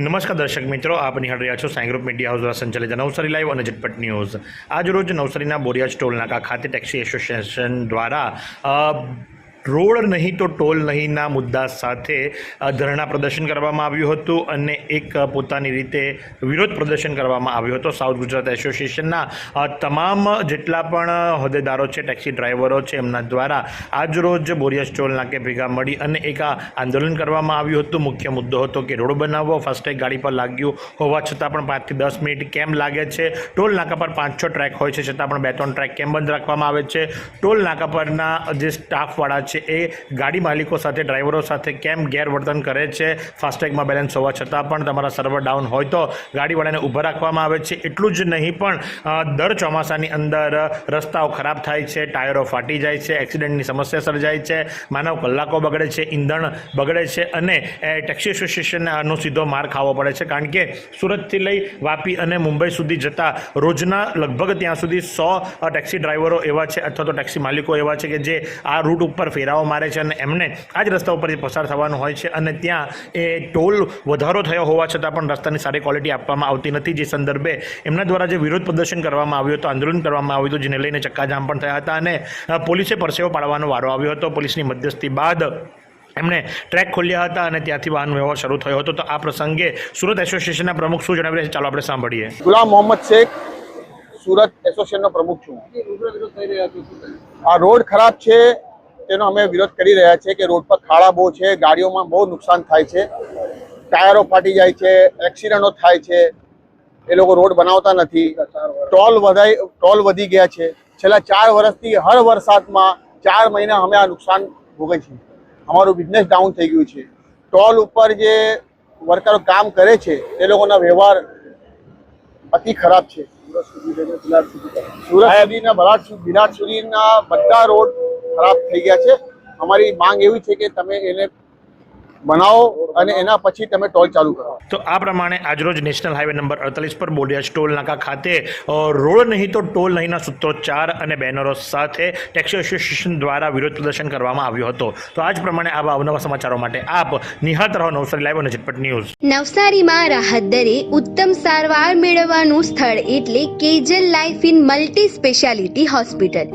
નમસ્કાર દર્શક મિત્રો, આપ નિહાળ રહ્યા છો સાઈ મીડિયા હાઉસ દ્વારા સંચાલિત નવસારી લાઈવ અને ઝટપટ ન્યૂઝ. આજ રોજ નવસારીના બોરિયાજ ટોલ નાકા ખાતે ટેક્સી એસોસિએશન દ્વારા રોડ નહીં તો ટોલ નહીંના મુદ્દા સાથે ધરણા પ્રદર્શન કરવામાં આવ્યું હતું અને એક પોતાની રીતે વિરોધ પ્રદર્શન કરવામાં આવ્યું હતું. સાઉથ ગુજરાત એસોસિએશનના તમામ જેટલા પણ હોદ્દેદારો છે, ટેક્સી ડ્રાઈવરો છે, એમના દ્વારા આજ રોજ બોરિયાજ ટોલ નાકે ભેગા મળી અને એક આંદોલન કરવામાં આવ્યું હતું. મુખ્ય મુદ્દો હતો કે રોડ બનાવવો. ફાસ્ટેગ ગાડી પર લાગ્યું હોવા છતાં પણ પાંચથી દસ મિનિટ કેમ લાગે છે? ટોલ નાકા પર પાંચ છ ટ્રેક હોય છે, છતાં પણ બે ત્રણ ટ્રેક કેમ બંધ રાખવામાં આવે છે? ટોલ નાકા પરના જે સ્ટાફવાળા છે એ ગાડી માલિકો સાથે, ડ્રાઈવરો સાથે કેમ ગેરવર્તન કરે છે? ફાસ્ટેગમાં બેલેન્સ હોવા છતાં પણ તમારા સર્વર ડાઉન હોય તો ગાડીવાળાને ઊભા રાખવામાં આવે છે. એટલું જ નહીં પણ દર ચોમાસાની અંદર રસ્તાઓ ખરાબ થાય છે, ટાયરો ફાટી જાય છે, એક્સિડન્ટની સમસ્યા સર્જાય છે, માનવ કલાકો બગડે છે, ઈંધણ બગડે છે અને ટેક્સી એસોસિએશનનો સીધો માર ખાવો પડે છે. કારણ કે સુરતથી લઈ વાપી અને મુંબઈ સુધી જતા રોજના લગભગ ત્યાં સુધી સો ટેક્સી ડ્રાઈવરો એવા છે અથવા તો ટેક્સી માલિકો એવા છે કે જે આ રૂટ ઉપર ફેરાવો મારે છે અને એમને આ જ રસ્તા ઉપરથી પસાર થવાનું હોય છે અને ત્યાં એ ટોલ વધારો થયો હોવા છતાં પણ રસ્તાની સારી ક્વોલિટી આપવામાં આવતી નથી. જે સંદર્ભે એમના દ્વારા જે વિરોધ પ્રદર્શન કરવામાં આવ્યું હતું આંદોલન કરવામાં આવ્યું હતું જેને લઈને ચક્કાજામ પણ થયા હતા અને પોલીસે પરસેવો પાડવાનો વારો આવ્યો હતો. પોલીસની મધ્યસ્થી બાદ એમણે ટ્રેક ખોલ્યા હતા અને ત્યાંથી વાહન વ્યવહાર શરૂ થયો હતો. તો આ પ્રસંગે સુરત એસોસિએશનના પ્રમુખ શું જણાવી રહ્યા છે? ચાલો આપણે સાંભળીએ. ગુલામ મોહમ્મદ શેખ સુરત એસોસિએશનનો પ્રમુખ છું આ રોડ ખરાબ છે તેનો અમે વિરોધ કરી રહ્યા છીએ કે રોડ પર ખાડા બહુ છે, ગાડીઓમાં બહુ નુકસાન થાય છે, ટાયરો ફાટી જાય છે, એક્સિડન્ટો થાય છે, એ લોકો રોડ બનાવતા નથી. ટોલ વધાઈ, ટોલ વધી ગયા છે. છેલ્લા ચાર વર્ષથી હર વરસાદમાં ચાર મહિના અમે આ નુકસાન ભોગવીએ છીએ. અમારું બિઝનેસ ડાઉન થઈ ગયું છે. ટોલ ઉપર જે વર્કરો કામ કરે છે એ લોકોના વ્યવહાર અતિ ખરાબ છે. સુરત સુધીના બરાડ સુ- સુધીના બધા રોડ ખરાબ થઈ ગયા છે. અમારી માંગ એવી છે કે તમે એને બનાવો અને એના પછી તમે ટોલ ચાલુ કરો. તો આ પ્રમાણે આજરોજ નેશનલ હાઈવે નંબર અડતાલીસ પર બોડિયાજ ટોલ નાકા ખાતે રોડ નહીં તો ટોલ નહીંના સૂત્રોચ્ચાર અને બેનરો સાથે ટેક્સી એસોસિએશન દ્વારા વિરોધ પ્રદર્શન કરવામાં આવ્યો હતો. તો આ જ પ્રમાણે આવા અવનવા સમાચારો માટે આપ નિહાળતા રહો નવસારી લાઈવ અને ઝટપટ ન્યૂઝ. નવસારીમાં રાહત દરે ઉત્તમ સારવાર મેળવવાનું સ્થળ એટલે Kejal life in multi speciality hospital.